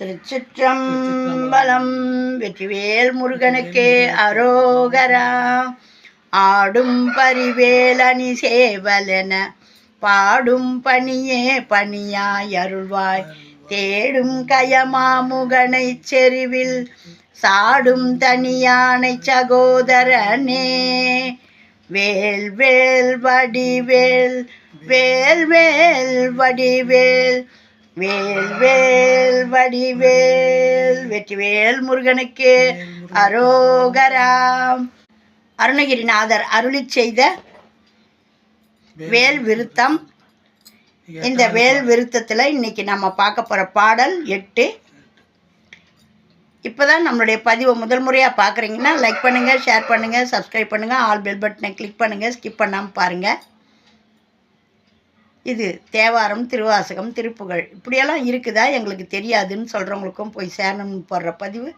திருச்சிற்றம்பலம் வெற்றிவேல் முருகனுக்கே அரோகரா. ஆடும் பரிவேலணி சேவலென பாடும் பணியே பணியாய் அருள்வாய். தேடும் கயமாமுகனை செருவில் சாடும் தனியானை சகோதரனே. வேல் வேல் வடிவேல் வேல் வேல் வடிவேல் வேல் வேல் வடிவேல் வெற்றிவேல் முருகனுக்கு அரோகராம் அருணகிரிநாதர் அருளி செய்த வேல் விருத்தம். இந்த வேல் விருத்தத்தில் இன்னைக்கு நம்ம பார்க்க போகிற பாடல் எட்டு. இப்போ தான் நம்மளுடைய பதிவை முதல் முறையாக பார்க்குறீங்கன்னா லைக் பண்ணுங்கள் ஷேர் பண்ணுங்கள் சப்ஸ்கிரைப் பண்ணுங்கள் ஆல் பெல் பட்டனை கிளிக் பண்ணுங்கள் ஸ்கிப் பண்ணாமல் பாருங்கள் இது தேவாரம் திருவாசகம் திருப்புகழ் இப்படியெல்லாம் இருக்குதா? எங்களுக்கு தெரியாதுன்னு சொல்கிறவங்களுக்கும் போய் சேரணும்னு போடுற பதிவு.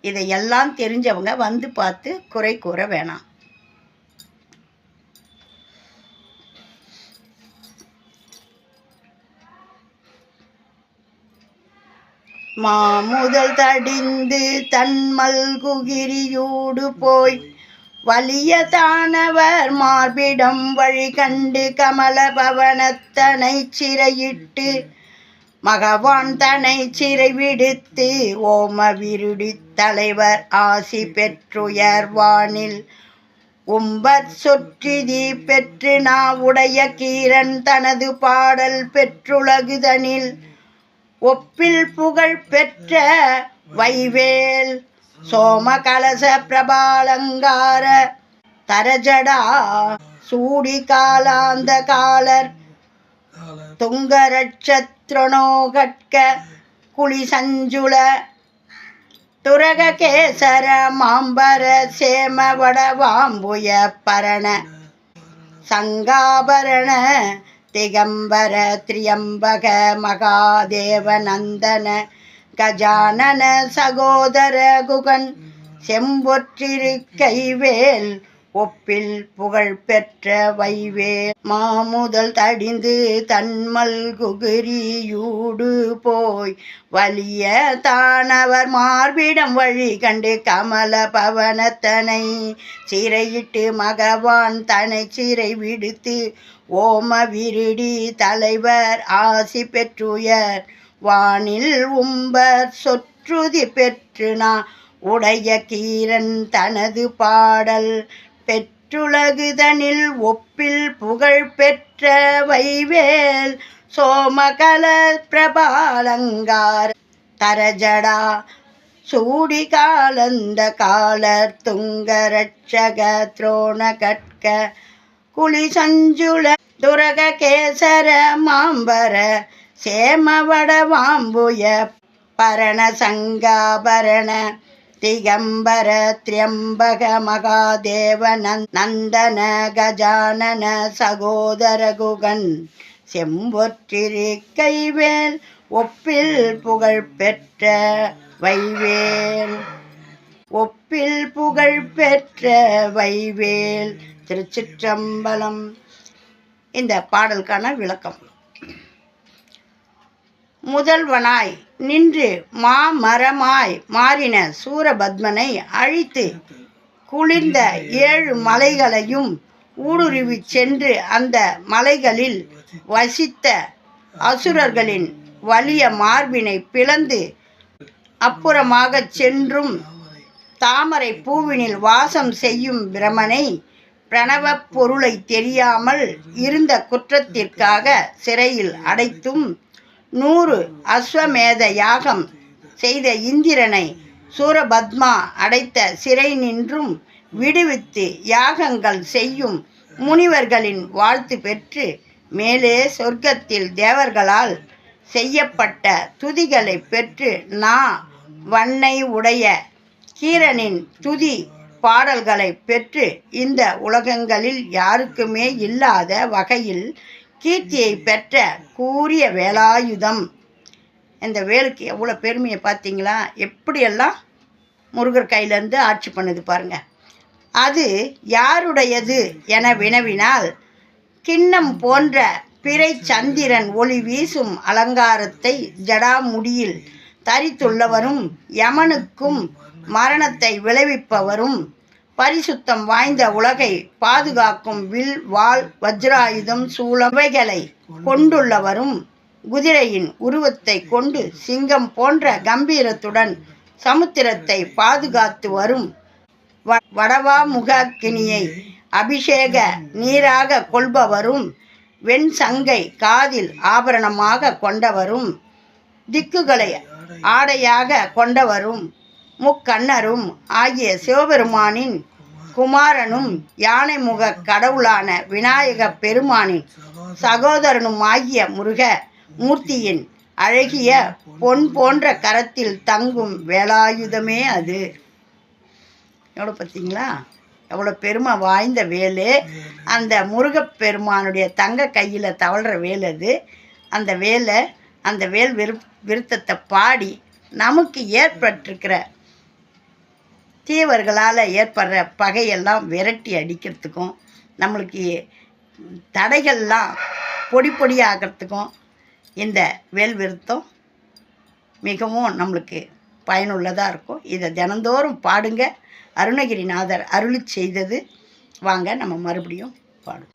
இதை எல்லாம் தெரிஞ்சவங்க வந்து பார்த்து குறை கூற வேணாம். மாமுதல் தடிந்து தன்மல் குகிரியூடு போய் வலியதானவர் மார்பிடம் வழி கண்டு கமல பவனத்தனை சிறையிட்டு மகவான் தனை சிறை விடுத்து ஓம விருடி தலைவர் ஆசி பெற்றுயர்வானில் உம்பர் சொற்றிதி பெற்று நாவுடைய கீரன் தனது பாடல் பெற்றுலகுதனில். ஒப்பில் புகழ் பெற்ற வைவேல் சோம கலச பிரபாலங்கார தரஜடா சூடி காலாந்த காலர். துங்கரட்சத்ரணோகட்க குழி சஞ்சுள துரக கேசர மாம்பர சேம வடவாம்புய பரண. சங்காபரண திகம்பர திரியம்பக மகாதேவ நந்தன கஜானன சகோதர குகன் செம்பொற்றிருக்கைவேல் ஒப்பில் புகழ் பெற்ற வைவேல் மாமுதல் தடிந்து தன்மல் குகிரியூடு போய் வலிய தானவர் மார்பிடம் வழி கண்டு கமல பவனத்தனை சிறையிட்டு மகவான் தனை சிறை விடுத்து ஓம விருடி தலைவர் ஆசி பெற்றுயர் வானில் உம்பர் சொற்றுதி பெற்று நான் உடைய கீரன் தனது பாடல் பெற்றுலகுதனில் ஒப்பில் புகழ் பெற்ற வைவேல் சோமகல பிரபாலங்கார் தரஜடா சூடி காலந்த காலர் துங்கரட்சக துரோண கட்க குளி சஞ்சுள துரக கேசர மாம்பர சேமவட வாம்புய பரண சங்காபரண திகம்பர திரியம்பக மகாதேவ நந்- நந்தன கஜானன சகோதர குகன் செம்பொற்றிரு கைவேல் ஒப்பில் புகழ் பெற்ற வைவேல். ஒப்பில் புகழ் பெற்ற வைவேல் திருச்சிற்றம்பலம். இந்த பாடலுக்கான விளக்கம். முதல்வனாய் நின்று மாமரமாய் மாறின சூரபத்மனை அழித்து குளிர்ந்த ஏழு மலைகளையும் ஊடுருவி சென்று அந்த மலைகளில் வசித்த அசுரர்களின் வலிய மார்பினை பிளந்து அப்புறமாகச் சென்றும் தாமரை பூவினில் வாசம் செய்யும் பிரமனை பிரணவப் பொருளை தெரியாமல் இருந்த குற்றத்திற்காக சிறையில் அடைத்தும் நூறு அஸ்வமேத யாகம் செய்த இந்திரனை சூரபத்மா அடைத்த சிறை நின்றும் விடுவித்து யாகங்கள் செய்யும் முனிவர்களின் வாழ்த்து பெற்று மேலே சொர்க்கத்தில் தேவர்களால் செய்யப்பட்ட துதிகளை பெற்று நா வண்ணை உடைய கீரனின் துதி பாடல்களை பெற்று இந்த உலகங்களில் யாருக்குமே இல்லாத வகையில் கீர்த்தியை பெற்ற கூரிய வேலாயுதம். இந்த வேலுக்கு எவ்வளோ பெருமையை பார்த்தீங்களா? எப்படியெல்லாம் முருகர் கையிலேருந்து ஆட்சி பண்ணுது பாருங்க. அது யாருடையது என வினவினால் கிண்ணம் போன்ற பிறை சந்திரன் ஒளி வீசும் அலங்காரத்தை ஜடாமுடியில் தரித்துள்ளவரும் யமனுக்கும் மரணத்தை விளைவிப்பவரும் பரிசுத்தம் வாய்ந்த உலகை பாதுகாக்கும் வில் வாள் வஜ்ராயுதம் சூளவைகளை கொண்டுள்ளவரும் குதிரையின் உருவத்தை கொண்டு சிங்கம் போன்ற கம்பீரத்துடன் சமுத்திரத்தை பாதுகாத்து வரும் வ- அபிஷேக நீராக கொள்பவரும் வெண் சங்கை காதில் ஆபரணமாக கொண்டவரும் திக்குகளை ஆடையாக கொண்டவரும். முக்கண்ணரும் ஆகிய சிவபெருமானின் குமாரனும் யானை முக கடவுளான விநாயக பெருமானின் சகோதரனும் ஆகிய முருக மூர்த்தியின் அழகிய பொன் போன்ற கரத்தில் தங்கும் வேலாயுதமே அது. எவ்வளோ பார்த்தீங்களா? எவ்வளோ பெருமை வாய்ந்த வேலு. அந்த முருகப்பெருமானுடைய தங்க கையில் தவழ்கிற வேல் அது. அந்த வேலை அந்த வேல் விரு விருத்தத்தை பாடி நமக்கு ஏற்பட்டிருக்கிற தீவர்களால் ஏற்படுற பகையெல்லாம் விரட்டி அடிக்கிறதுக்கும் நம்மளுக்கு தடைகள்லாம் பொடி பொடியாகிறதுக்கும் இந்த வேல் விருத்தம் மிகவும் நம்மளுக்கு பயனுள்ளதாக இருக்கும். இதை தினந்தோறும் பாடுங்க. அருணகிரிநாதர் அருளி செய்தது. வாங்க நம்ம மறுபடியும் பாடும்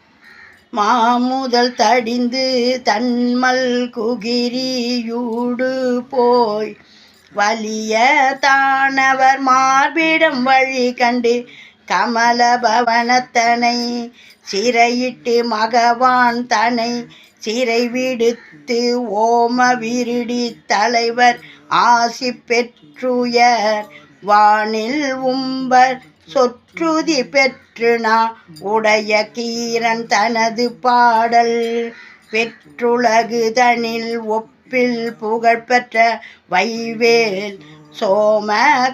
மாமுதல் தடிந்து தன்மல் குகிரியூடு போய் வலிய தானவர் மார்பிடம் வழி கண்டு கமல பவனத்தனை சிறையிட்டு மகவான் தனை சிறை விடுத்து ஓம விருடி தலைவர் ஆசி பெற்றுயர். வானில் உம்பர் சொற்றுதி பெற்றுனா உடைய கீரன் தனது பாடல் பெற்றுலகு தனில் ஒப்பில் புகழ்பெற்ற வைவேல். சோம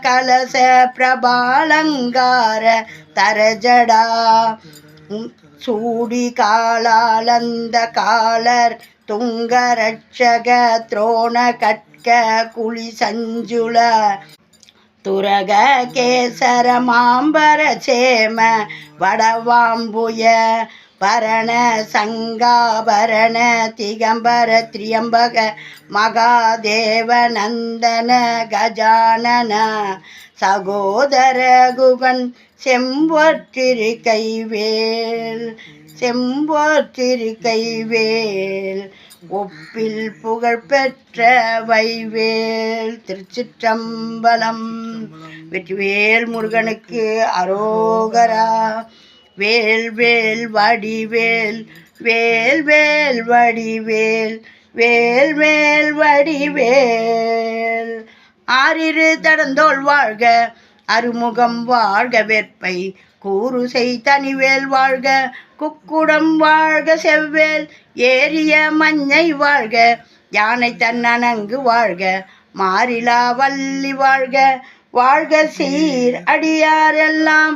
கலச பிரபாலங்கார தரஜடா. சூடி காலாலந்த காலர் துங்கரட்சக துரோண கட்க குழி சஞ்சுள. துரக கேசர மாம்பர சேம வடவாம்புய பரண சங்காபரண திகம்பர திரியம்பக மகாதேவ நந்தன கஜானன சகோதர குகன் செம்பொற்றிரு கைவேல் செம்பொற்றிரு கைவேல் ஒப்பில் புகழ் பெற்ற வைவேல் திருச்சிற்றம்பலம் வெற்றிவேல் முருகனுக்கு அரோகரா வேல் வேல் வடிவேல் வேல் வேல் வடிவேல் வேல் வேல் வடிவேல். ஆறிரு தடந்தோள் வாழ்க அருமுகம் வாழ்க வேற்பை. கூறுசை தனிவேல் வாழ்க குக்குடம் வாழ்க செவ்வேல் ஏரிய மஞ்சை வாழ்க யானை தன்னனங்கு வாழ்க மாறிலா வள்ளி வாழ்க. வாழ்க சீர் அடியாரெல்லாம்